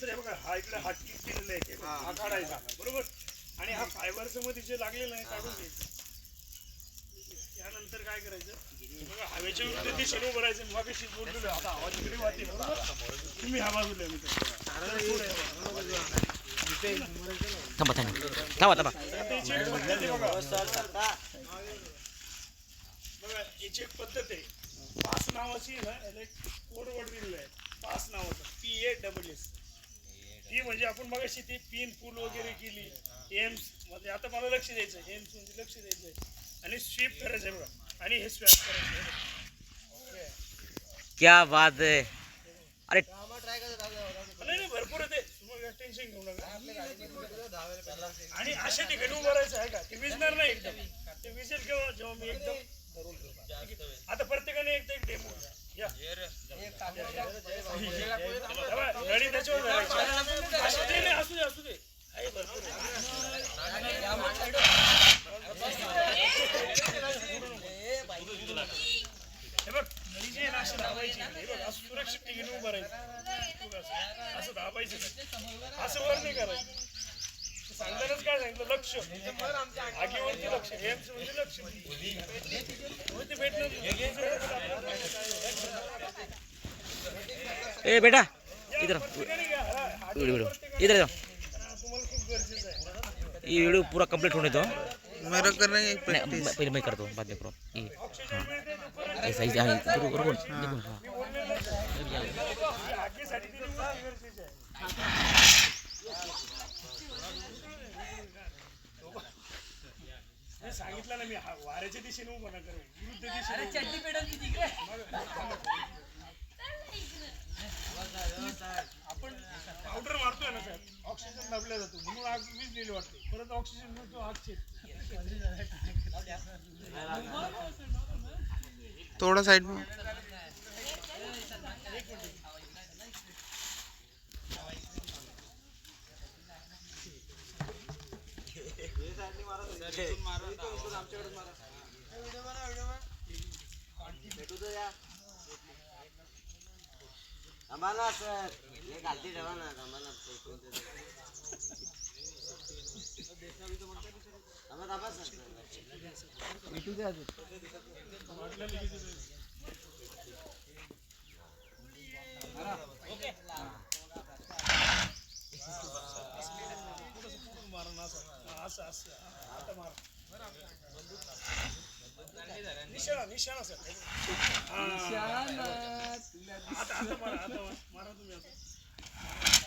त्यानंतर हे बघा हा इकडे हा टीप केलेला आहे हे. हा काढायचा बरोबर? आणि हा फायबरचं मध्ये जे लागलेलं आहे काढून घ्यायचं त्यानंतर काय करायचं? हे बघा हवेच्या विरुद्ध दिशेने उभं राहायचं मग कशी बोललेलो आहे. आता आवाज इकडे वाटेल बरोबर? तुम्ही हा बाजूला आहे थांबा थांबा. थांबा थांबा. आता याची एक पद्धत आहे बघा. बघा याची एक पद्धत आहे. पास नावाची आहे ना याला एक कोड वर्ड दिलेलं आहे. ती म्हणजे आपण मगाशी ती पिन पूल वगैरे केली एम्स म्हणजे आता मला लक्ष द्यायचं एम्स म्हणजे लक्ष द्यायचं आहे आणि स्वीप करायचं आहे बघा आणि हे स्वॅप करायचं क्या बात आहे अरे नाही नाही भरपूर आहे ते टेन्शन घेऊ नका आणि अशा ठिकाणी उभं राहायचं आहे का ते विजणार नाही एकदम ते विजेल केव्हा जेव्हा मी एकदम धरून? आता प्रत्येकाने एकदा एक डेमो या गाडी त्याच्यावर धरायची. असू दे नाही, असू दे असू दे आहे भरपूर आहे. हे बघ घडी जी आहे ना अशी दाबायची हे बघ असं सुरक्षित ठिकाणी उभं राहायचं बघ असं. असं वर नाही करायचं. सांगतानाच काय सांगितलं? लक्ष. आगीवरती लक्ष. हेच म्हणजे लक्ष. हो, भेटलं ए बेटा. इधर. हा, हा, व्हिडिओ व्हिडिओ इधर ये व्हिडिओ पूरा कंप्लीट होने दो मेरा करने मैं- पहले मैं करता. हूँ बाद में करो. ये. ऐसा ऐसा हाँ रुको रुको देखो हाँ. सांगितलं ना मी वाऱ्याच्या दिशेने उभं नका करू विरुद्ध दिशेने आपण पावडर मारतोय ना साहेब. ऑक्सिजन दाबल्या जातो. म्हणून आग विजलेली वाटते. परत ऑक्सिजन मिळतो आग थोड़ा साइड आम्हाला सर हे घालती ठेवा ना आम्हाला थांबा थांबा सर असं असं आता मारा निशाणा निशाणा सर आता आता मारा आता मारा. मारा तुम्ही आता